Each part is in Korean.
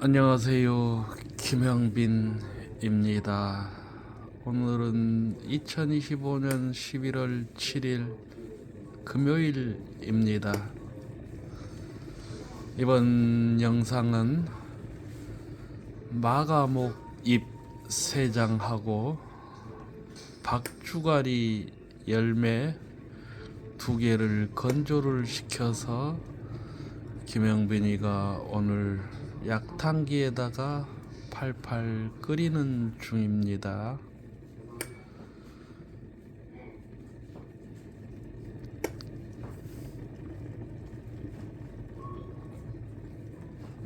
안녕하세요. 김형빈입니다. 오늘은 2025년 11월 7일 금요일입니다. 이번 영상은 마가목 잎 3장하고 박주가리 열매 두 개를 건조를 시켜서 김영빈이가 오늘 약탕기에다가 팔팔 끓이는 중입니다.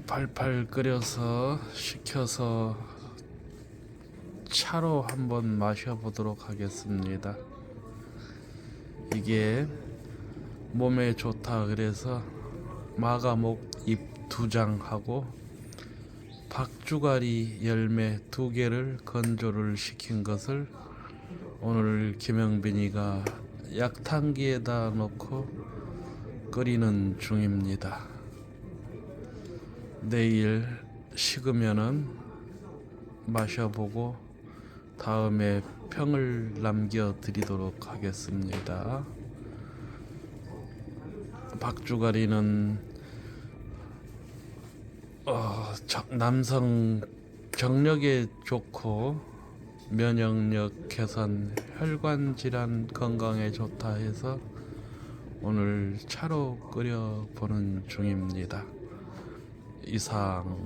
팔팔 끓여서 식혀서 차로 한번 마셔보도록 하겠습니다. 이게 몸에 좋다 그래서 마가목 잎 두 장하고 박주가리 열매 두 개를 건조를 시킨 것을 오늘 김영빈이가 약탕기에다 놓고 끓이는 중입니다. 내일 식으면은 마셔보고 다음에 평을 남겨 드리도록 하겠습니다. 박주가리는 어, 저- 남성 정력에 좋고 면역력 개선, 혈관 질환 건강에 좋다 해서 오늘 차로 끓여 보는 중입니다. 이상